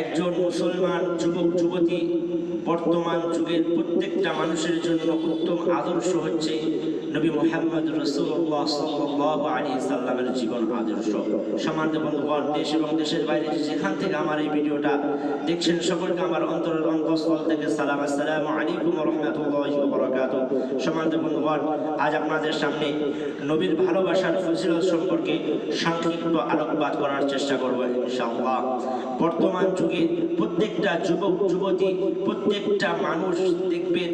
একজন মুসলমান যুবক, যুবতী বর্তমান যুগের প্রত্যেকটা মানুষের জন্য উত্তম আদর্শ হচ্ছে নবী মোহাম্মদ রসুল্লাহ সাল্লাহ সাল্লামের জীবন আদর্শ। সমান্ত বন্ধুগণ দেশ এবং দেশের বাইরে যেখান থেকে আমার এই ভিডিওটা দেখছেন, সকলকে আমার অন্তরের অন্তঃস্থল থেকে সালাম। আসসালামু আলাইকুম রহমতুল্লাহ বরকাত বন্ধুগণ আজ আপনাদের সামনে নবীর ভালোবাসার ফজিলত সম্পর্কে সংক্ষিপ্ত আলোকপাত করার চেষ্টা করব ইনশাআল্লাহ। বর্তমান যুগে প্রত্যেকটা যুবক, যুবতী, প্রত্যেকটা মানুষ দেখবেন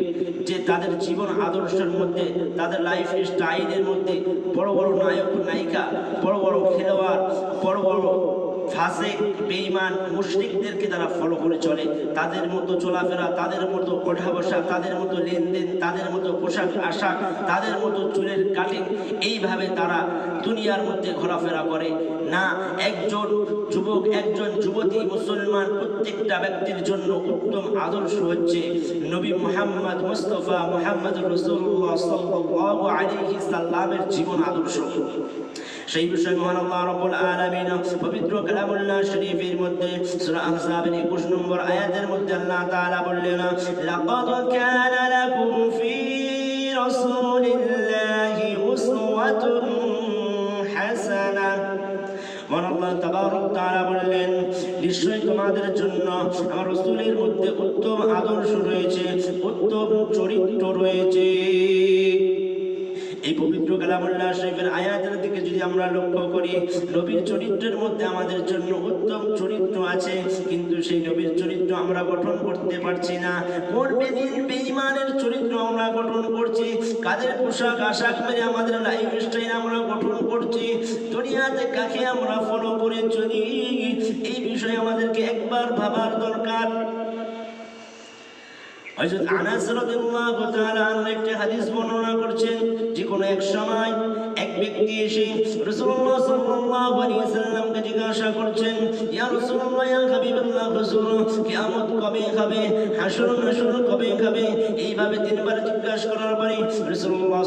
যে তাদের জীবন আদর্শের মধ্যে, তাদের লাইফ স্টাইলের মধ্যে বড় বড় নায়ক, নায়িকা, বড় বড় খেলোয়াড়, বড় বড় তারা ফলো করে চলে। তাদের মতো চলাফেরা, তাদের মতো বসা তাদের মতো লেনদেন, তাদের মতো পোশাক তাদের মতো চুলের কাটিং এইভাবে তারা দুনিয়ার মধ্যে ঘোরাফেরা করে। না, একজন যুবক, একজন যুবতী মুসলমান প্রত্যেকটা ব্যক্তির জন্য উত্তম আদর্শ হচ্ছে নবী মোহাম্মদ মুস্তফা মোহাম্মদ রসুল্লাহ আলাইহি সাল্লামের জীবন আদর্শ। সেই বিষয়ে মহান আল্লাহ রাব্বুল আলামিন পবিত্র কালামুল্লাহ শরীফের মধ্যে সূরা আহজাবের 21 নম্বর আয়াতের মধ্যে আল্লাহ তাআলা বললেন, লাকাদ কানা লাকুম ফি রাসূলিল্লাহি উসওয়াতুন হাসানাহ বললেন, নিশ্চয়ই তোমাদের জন্য আমার রাসূলের মধ্যে উত্তম আদর্শ রয়েছে, উত্তম চরিত্র রয়েছে। এই পবিত্র কালামুল্লাহ শরীফের আয়াতের দিকে যদি আমরা লক্ষ্য করি, নবীর চরিত্রের মধ্যে আমাদের জন্য উত্তম চরিত্র আছে, কিন্তু সেই নবীর চরিত্র আমরা গঠন করতে পারছি না। বেঈমানের চরিত্র আমরা গঠন করছি, কাদের পোশাক, আশাক মেরে আমাদের লাইফ স্টাইল আমরা গঠন করছি, দুনিয়াতে কাকে আমরা ফলো করে চলি, এই বিষয়ে আমাদেরকে একবার ভাবার দরকার। হাদিস বর্ণনা করছেন যে কোনো এক সময় এক ব্যক্তি এসে জিজ্ঞাসা করছেন কবে কবে এইভাবে তিনবার জিজ্ঞাসা করার পরে রাসূলুল্লাহ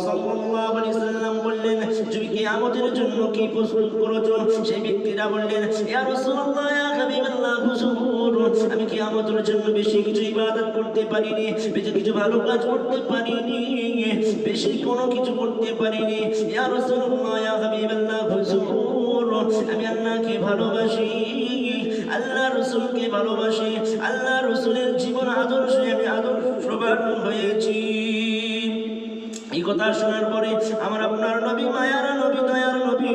বললেন, তুমি কিয়ামতের জন্য কি প্রস্তুত করেছ? সেই ব্যক্তিরা বললেন, ইয়া হাবিবাল্লাহ, হুজুর, আমি জন্য বেশি কিছু ইবাদত করতে পারিনি। বেশি কিছু ভালো কাজ করতে পারিনি, বেশি কোনো কিছু করতে পারিনি। আমি আল্লাহকে ভালোবাসি, আল্লাহ রসুলকে ভালোবাসি, আল্লাহ রসুলের জীবন আমি হয়েছি। এই কথা শোনার পরে আমার আপনার নবী, মায়ার নবী, দয়ার নবী,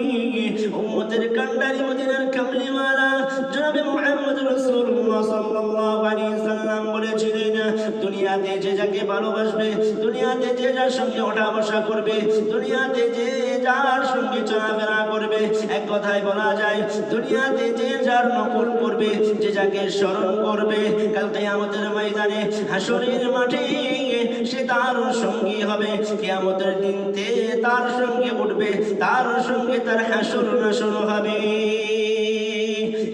উম্মতের কান্ডারি, মদিনার কামলিওয়ালা, জনাবে মুহাম্মদ রাসূলুল্লাহ যাকে ভালোবাসবে, দুনিয়াতে যে যার সঙ্গে ওঠা বসা করবে, দুনিয়াতে যে যার সঙ্গে চলাফেরা করবে, এক কথায় বলা যায়, দুনিয়াতে যে যার নকল করবে, যে যাকে স্মরণ করবে, কাল কিয়ামতের ময়দানে হাসরের মাঠে সে তার সঙ্গী হবে, কিয়ামতের দিনতে তার সঙ্গে উঠবে, তার সঙ্গে তার হাসর নাসর হবে।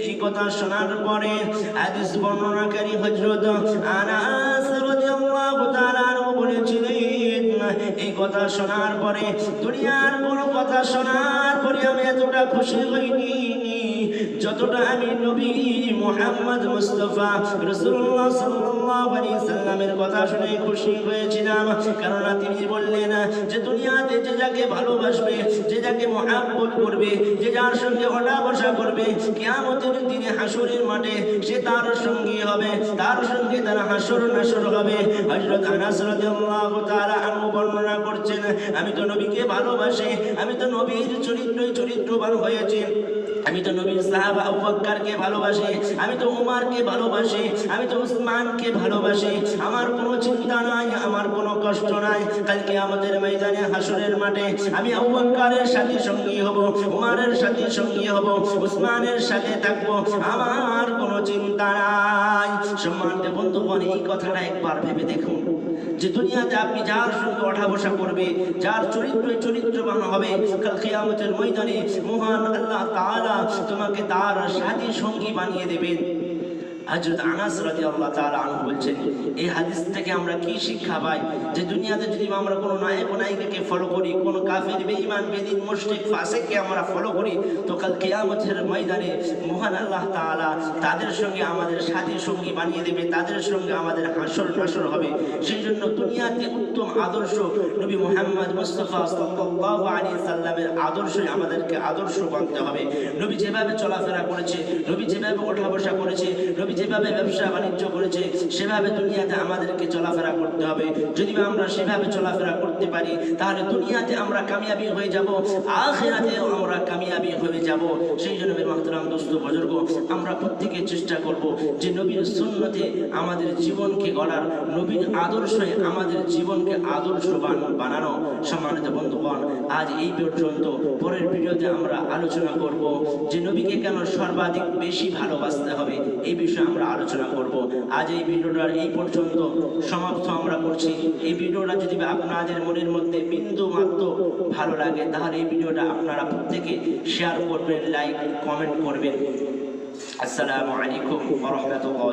এই কথা শোনার পরে হাদিস বর্ণনাকারী হযরত আনাস রাদিয়াল্লাহু কথা শোনার পরে দুনিয়ার বড় কথা শোনার পরে আমি এতটা খুশি হইনি। যতটা আমি নবী মোহাম্মদ মুস্তাফা রাসূলুল্লাহ সাল্লাল্লাহু আলাইহি সাল্লামের কথা শুনে খুশি হয়েছিলাম। কারণ তিনি বললেন যে দুনিয়াতে যে যাকে ভালোবাসবে, যে যাকে মহাব্বত করবে, যে যার সঙ্গে ওঠা বসা করবে, কিয়ামতের দিনে হাসরের মাঠে সে তার সঙ্গী হবে, তার সঙ্গে তার হাসর নাসর হবে। হযরত আনাস রাদিয়াল্লাহু তাআলা আনহু বর্ণনা করছেন, আমি তো নবীকে ভালোবাসি, আমি তো নবীর চরিত্রই চরিত্রবান হয়েছি। আমি তো নবীর সাহাবা আবু বকরকে ভালোবাসি, আমি তো উমারকে ভালোবাসি, আমি তো উসমানকে ভালোবাসি। আমার কোনো চিন্তা নাই, আমার কোনো কষ্ট নাই। কালকে আমাদের ময়দানে হাসরের মাঠে আমি আবু বকরের সাথে সঙ্গী হব, উমারের সাথে সঙ্গী হব, উসমানের সাথে থাকব, আমার কোনো চিন্তা নাই। সম্মানিত বন্ধুগণ, এই কথাটা একবার ভেবে দেখুন। যে দুনিয়াতে আপনি যার সঙ্গে ওঠা বসা করবে, যার চরিত্র চরিত্রবান হবে, কাল কেয়ামতের ময়দানে মহান আল্লাহ তাআলা তোমাকে তার সাথী সঙ্গী বানিয়ে দেবেন। হযরত আনাস তাআলা আনহু বলছেন, এই হাদিস থেকে আমরা কি শিক্ষা পাই যে দুনিয়াতে যদি আমরা কোনো নায়ক নায়িকাকে ফলো করি, কোনো কাফের, বেঈমান, বেদিন, মুশরিক, ফাসিককে আমরা ফলো করি, তো কাল কিয়ামতের ময়দানে মহান আল্লাহ তাদের সঙ্গে আমাদের সাথী সঙ্গী বানিয়ে দেবে, তাদের সঙ্গে আমাদের হাসর নাসর হবে। সেই জন্য দুনিয়াতে উত্তম আদর্শ নবী মুহাম্মদ মুস্তাফা সাল্লামের আদর্শই আমাদেরকে আদর্শ বানতে হবে। নবী যেভাবে চলাফেরা করেছে, নবী যেভাবে ওঠা বসা করেছে, নবী যেভাবে ব্যবসা বাণিজ্য করেছে, সেভাবে দুনিয়াতে আমাদেরকে চলাফেরা করতে হবে। যদি আমরা সেভাবে চলাফেরা করতে পারি, তাহলে দুনিয়াতে আমরা কামিয়াবি হয়ে যাব, আখিরাতেও আমরা কামিয়াবি হয়ে যাব। সেই জন্য মাহতারাম দোস্ত বুজুর্গ, আমরা প্রত্যেকে চেষ্টা করব যে নবীর সুন্নতে আমাদের জীবনকে গড়ার, নবীর আদর্শে আমাদের জীবনকে আদর্শবান বানানো। সম্মানিত বন্ধুগণ, আজ এই পর্যন্ত, পরের ভিডিওতে আমরা আলোচনা করব যে নবীকে কেন সর্বাধিক বেশি ভালোবাসতে হবে, এই বিষয়ে আমরা আলোচনা করব। আজ এই ভিডিওটার এই পর্যন্ত সমাপ্ত আমরা করছি। এই ভিডিওটা যদি আপনাদের মনের মধ্যে বিন্দু মাত্র ভালো লাগে, তাহলে এই ভিডিওটা আপনারা প্রত্যেকে শেয়ার করবেন লাইক কমেন্ট করবেন। আসসালামু আলাইকুম রাহমাতুল্লাহ।